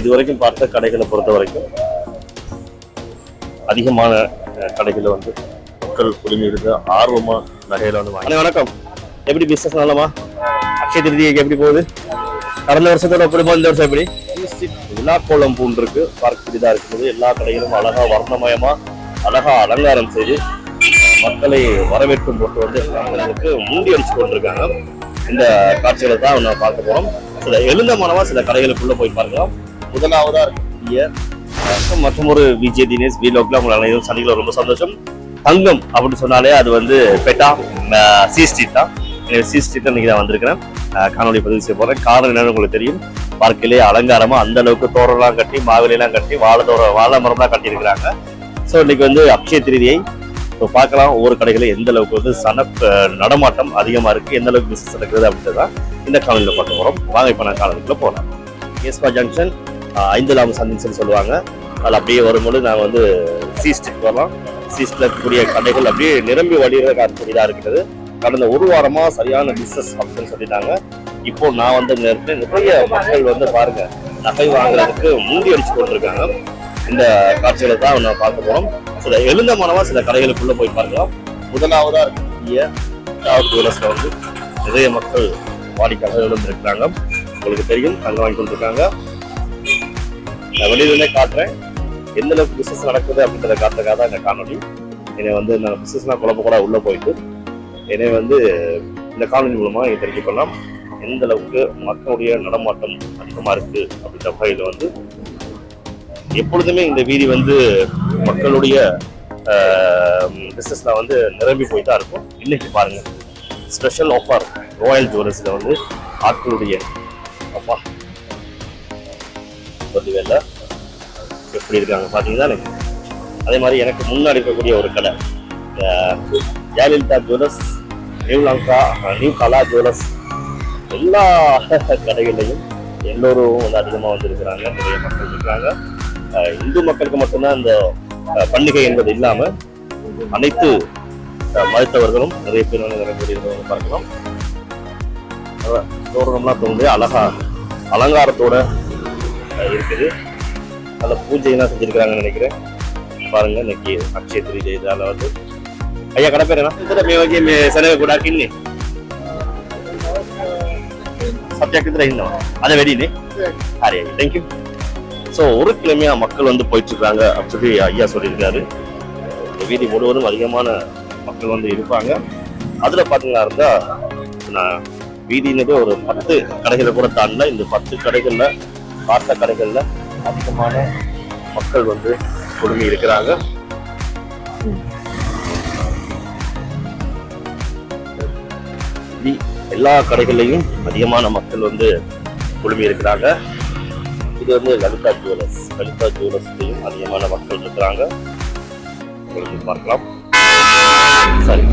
இது வரைக்கும் பார்த்த கடைகளை பொறுத்த வரைக்கும் அதிகமான கடைகளை வந்து மக்கள் குழுமி இருந்து ஆர்வமா நகையில வந்து வாங்கி வணக்கம். எப்படி பிசினஸ் நல்லமா அக்ஷய திருதிக்கு எப்படி போகுது? கடந்த வருஷத்தோட ஒப்பிடும்போது இந்த வருஷம் எப்படி? விழா கோலம் பூண்டு இருக்கு பார்க்க இதா இருக்குது. எல்லா கடைகளும் அழகா வர்ணமயமா அழகா அலங்காரம் செய்து மக்களை வரவேற்கும் போட்டு வந்து அவங்களுக்கு மூடி அடிச்சு கொண்டிருக்காங்க. இந்த காட்சிகளை தான் நம்ம பார்க்க போறோம். சில எழுந்தமானவா சில கடைகளுக்குள்ள போய் பார்க்கலாம். முதலாவதா இருக்கக்கூடிய வணக்கம் மற்றும் ஒரு விஜய் தினேஷ் வீலோக்ல உங்களை அனைவரும் சந்திக்கல ரொம்ப சந்தோஷம். தங்கம் அப்படின்னு சொன்னாலே அது வந்து பெட்டா சி ஸ்ட்ரீட் தான். எனக்கு சி ஸ்ட்ரீட் இன்னைக்கு நான் வந்திருக்கிறேன். காணொலி பதிவு செய்ய போறேன். காரணம் என்னன்னு உங்களுக்கு தெரியும். பார்க்கலே அலங்காரமா அந்த அளவுக்கு தோரம்லாம் கட்டி மாவிலையெல்லாம் கட்டி வாழை தோற வாழை மரம்லாம் கட்டியிருக்கிறாங்க. ஸோ இன்னைக்கு வந்து அக்ஷய திருதியை ஸோ பார்க்கலாம். ஒவ்வொரு கடைகளும் எந்த அளவுக்கு வந்து சன நடமாட்டம் அதிகமா இருக்கு எந்த அளவுக்கு பிசினஸ் நடக்குது அப்படின்றத இந்த காணொலியில் பார்க்க போறோம். வாங்க இப்போ நான் காணொலிக்குள்ள போகலாம் ஜங்ஷன் ஐந்து சந்திச்சுன்னு சொல்லுவாங்க. அதில் அப்படியே வரும்போது நாங்கள் வந்து சி ஸ்ட்ரீட் வரலாம் சீஸ்டில் இருக்கக்கூடிய கடைகள் அப்படியே நிரம்பி வழியிற காரணக்கூடியதாக இருக்கிறது. கடந்த ஒரு வாரமாக சரியான பிஸ்னஸ் அப்படின்னு சொல்லிட்டாங்க. இப்போ நான் வந்து நேரத்தில் நிறைய மக்கள் வந்து பாருங்க நகை வாங்குறதுக்கு மூடி அடிச்சு கொண்டிருக்காங்க இந்த காட்சிகளை தான் நான் பார்க்க போகிறோம் சில எழுந்தமானவா சில கடைகளுக்குள்ளே போய் பார்க்கலாம். முதலாவதாக இருக்கக்கூடிய ஜுவல்லர்ஸ்ல வந்து நிறைய மக்கள் வாடிக்கையாளர்கள் இருந்திருக்கிறாங்க உங்களுக்கு தெரியும் அங்கே வாங்கி கொண்டிருக்காங்க நான் வெளியிலே காட்டுறேன். எந்த அளவுக்கு பிசினஸ் நடக்குது அப்படின்றத காட்டுறதுக்காக தான் இந்த காணொலி என்னை வந்து நான் பிசினஸ்லாம் குழப்ப கூட உள்ள போயிட்டு என்னை வந்து இந்த காணொலி மூலமா நீங்க தெரிஞ்சுக்கலாம் எந்த அளவுக்கு மக்களுடைய நடமாட்டம் அதிகமா இருக்கு அப்படின்ற வகையில வந்து எப்பொழுதுமே இந்த வீதி வந்து மக்களுடைய பிசினஸ்ல வந்து நிரம்பி போய் தான் இருக்கும். இன்னைக்கு பாருங்க ஸ்பெஷல் ஆஃபர் ராயல் ஜுவல்லர்ஸ்ல வந்து ஆட்களுடைய அப்பா சொல்லுவேல எப்படி இருக்காங்க பார்த்தீங்கன்னா எனக்கு அதே மாதிரி எனக்கு முன்னாடி இருக்கக்கூடிய ஒரு கடை Jayalalitha jewellers new Lanka new Kala jewellers எல்லா கடைகள்லையும் எல்லோரும் வந்து அதிகமாக வந்திருக்கிறாங்க நிறைய மக்கள் இருக்கிறாங்க. இந்து மக்களுக்கு மட்டும்தான் இந்த பண்டிகை என்பது இல்லாமல் அனைத்து மருத்துவர்களும் நிறைய பேர் வந்து வரக்கூடியதை பார்க்கலாம். தோரணம்லாம் தோன்றி அழகா அலங்காரத்தோட இருக்குது நல்ல பூஜையெல்லாம் செஞ்சிருக்கிறாங்கன்னு நினைக்கிறேன் பாருங்க இன்னைக்கு அக்ஷய திருஜை இதால வந்து ஐயா கடை பேர் என்ன ಇದರ ಮೇವಾಗಿ ಮೇ ಸೆಲವೆ ಕೂಡ ಹಾಕಿನ್ನಿ சப்ஜெக்ட் இன்னும் அதை வெடினே அரே தேங்க்யூ ஸோ ஒரு கிழமையா மக்கள் வந்து போயிட்டு இருக்காங்க அப்படின்னு சொல்லி ஐயா சொல்லியிருக்காரு இந்த வீதி முழுவதும் அதிகமான மக்கள் வந்து இருப்பாங்க அதுல பாத்தீங்களா இருந்தா நான் வீதியினதே ஒரு பத்து கடைகளை கூட தாண்டல இந்த பத்து கடைகள்ல பார்த்த கடைகளில் அதிகமான மக்கள் வந்து குழுமி இருக்கிறாங்க. எல்லா கடைகள்லையும் அதிகமான மக்கள் வந்து குழுமி இருக்கிறாங்க. இது வந்து லலிதா ஜுவலர்ஸ் லலிதா ஜுவலர்ஸ்லையும் அதிகமான மக்கள் இருக்கிறாங்க. உங்களுக்கு பார்க்கலாம். சரி.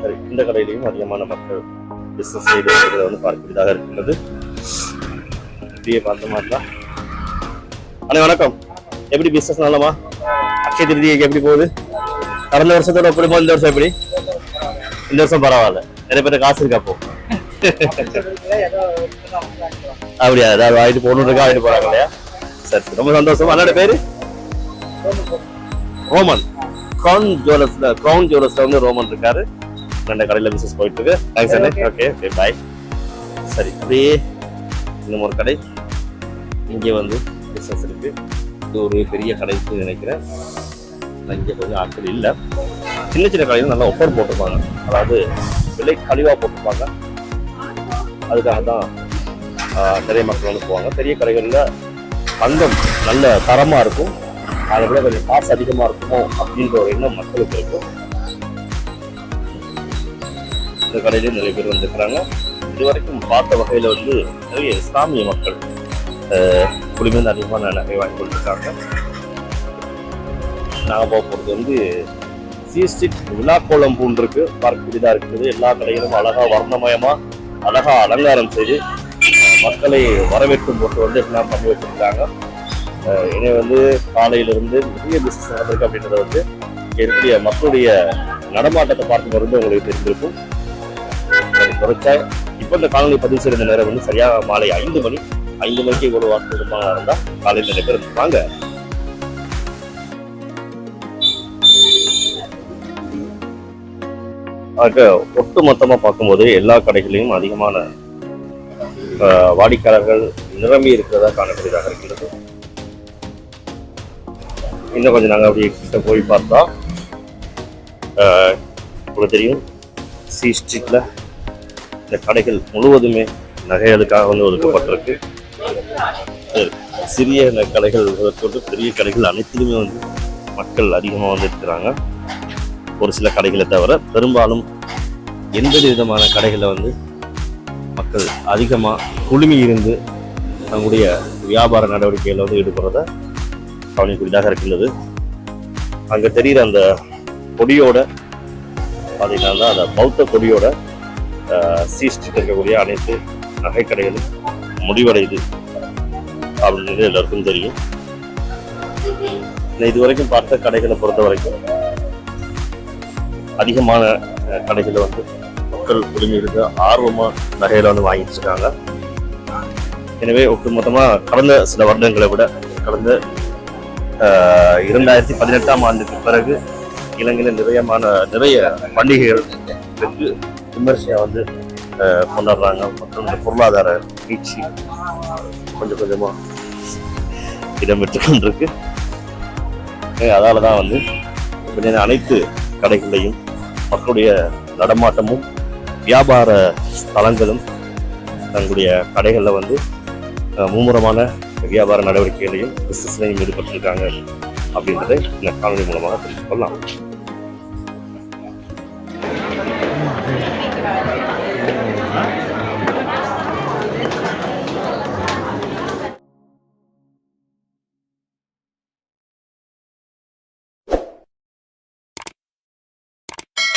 சரி இந்த கடையிலையும் அதிகமான மக்கள் பிஸ்னஸ் செய்து வந்து பார்க்கிறதாக இருக்கின்றது. இப்படியே பார்த்த மாதிரி தான் அண்ணே வணக்கம். எப்படி பிசினஸ் நல்லமா அக்ஷய திருதிக்கு எப்படி போகுது? கடந்த வருஷத்தோட ஒப்பிடும்போது இந்த வருஷம் எப்படி? இந்த வருஷம் பரவாயில்ல. நிறைய பேர் காசு இருக்கா அப்போ? அப்படியா ஏதாவது வாங்கிட்டு போகணுன்றக்கா வாங்கிட்டு போறாங்க இல்லையா? சரி ரொம்ப சந்தோஷம். அண்ணோட பேரு? ரோமன். க்ரௌன் ஜுவல்லர்ஸ்ல க்ரௌன் ஜுவல்லர்ஸ்ல வந்து ரோமன் இருக்காரு. ரெண்டு கடையில பிசினஸ் போயிட்டு இருக்கு. தேங்க்ஸ் அண்ணே. ஓகே ஓகே பாய் சரி அப்படியே இன்னும் ஒரு கடை. இங்கே வந்து பிஸ்னஸ் இருக்குது இது ஒரு பெரிய கடைன்னு நினைக்கிறேன். இங்கே கொஞ்சம் ஆட்கள் இல்லை. சின்ன சின்ன கடையில் நல்லா ஒஃபர் போட்டிருப்பாங்க. அதாவது விலை கழிவாக போட்டிருப்பாங்க. அதுக்காக தான் நிறைய மக்கள் வந்து போவாங்க. பெரிய கடைகளில் தங்கம் நல்ல தரமாக இருக்கும். அதை விட கொஞ்சம் காசு அதிகமாக இருக்குமோ அப்படின்ற ஒரு எண்ணம் மக்களுக்கு இருக்கும் இந்த கடையிலேயும் நிறைய பேர் வந்திருக்கிறாங்க. இதுவரைக்கும் பார்த்த வகையில் வந்து நிறைய இஸ்லாமிய மக்கள் ஆஹ், அதிகமாக அதிகமான நகை வாங்கி கொடுத்துருக்காங்க. நாங்கள் போக போகிறது வந்து சீஸ்டிக் ஸ்ட்ரீட் விழாக்கோளம் பூண்டு இருக்கு பார்க்கக்கூடியதாக இருக்குது. எல்லா கடைகளும் அழகாக வர்ணமயமாக அழகாக அலங்காரம் செய்து மக்களை வரவேற்கும் போட்டு வந்து எல்லாம் பண்ணி வச்சுருக்காங்க. இனி வந்து காலையிலிருந்து நிறைய பிஸ்னஸ் நடந்திருக்கு அப்படின்றத வந்து என்னுடைய மக்களுடைய நடமாட்டத்தை பார்க்கும்போது வந்து உங்களுக்கு தெரிஞ்சிருக்கும் தொடர்ச்சியாக இப்போ இந்த காணொலி பதிவு செய்த நேரம் வந்து சரியாக மாலை ஐந்து மணி. ஐந்து மணிக்கு இவ்வளவு வாக்கு இருப்பாங்க இருந்தா காலையில் நிறைய பேர் இருப்பாங்க ஆக ஒட்டு மொத்தமா பார்க்கும்போது எல்லா கடைகளையும் அதிகமான வாடிக்கையாளர்கள் நிரம்பி இருக்கிறதா காணக்கூடியதாக இருக்கிறது. இன்னும் கொஞ்சம் நாங்கள் அப்படியே கிட்ட போய் பார்த்தா ஆஹ், உங்களுக்கு தெரியும் சி ஸ்ட்ரீட்டில் இந்த கடைகள் முழுவதுமே நகைகளுக்காக வந்து ஒதுக்கப்பட்டிருக்கு. சிறிய கடைகள் முதற்கொண்டு பெரிய கடைகள் அனைத்திலுமே வந்து மக்கள் அதிகமாக வந்து இருக்கிறாங்க ஒரு சில கடைகளை தவிர பெரும்பாலும் எண்பது விதமான கடைகளில் வந்து மக்கள் அதிகமாக குழுமி இருந்து தங்களுடைய வியாபார நடவடிக்கையில் வந்து ஈடுபடுறத கவனிக்கூடியதாக இருக்கின்றது. அங்கே தெரிகிற அந்த கொடியோட பார்த்தீங்கன்னா அந்த பௌத்த கொடியோட சீஸ்டிட்டு இருக்கக்கூடிய அனைத்து நகைக்கடைகளும் முடிவடையுது. அப்படின்றது எல்லாருக்கும் தெரியும். இது வரைக்கும் பார்த்த கடைகளை பொறுத்த வரைக்கும் அதிகமான கடைகளை வந்து மக்கள் குழுமி ஆர்வமாக நகையில் வந்து வாங்கிட்டு இருக்காங்க. எனவே ஒட்டுமொத்தமாக கடந்த சில வருடங்களை விட கடந்த இரண்டாயிரத்தி பதினெட்டாம் ஆண்டுக்கு பிறகு இலங்கையில் நிறையமான நிறைய பண்டிகைகள் வெகு விமர்சையாக வந்து கொண்டாடுறாங்க. மற்றும் இந்த பொருளாதார வீழ்ச்சி கொஞ்சம் கொஞ்சமாக இடம்பெற்று கொண்டிருக்கு அதால தான் வந்து அனைத்து கடைகளையும் மக்களுடைய நடமாட்டமும் வியாபார ஸ்தலங்களும் தங்களுடைய கடைகளில் வந்து மும்முரமான வியாபார நடவடிக்கைகளையும் பிசினஸ்லையும் ஈடுபட்டிருக்காங்க அப்படின்றதை இந்த காணொலி மூலமாக தெரிஞ்சுக்கொள்ளலாம்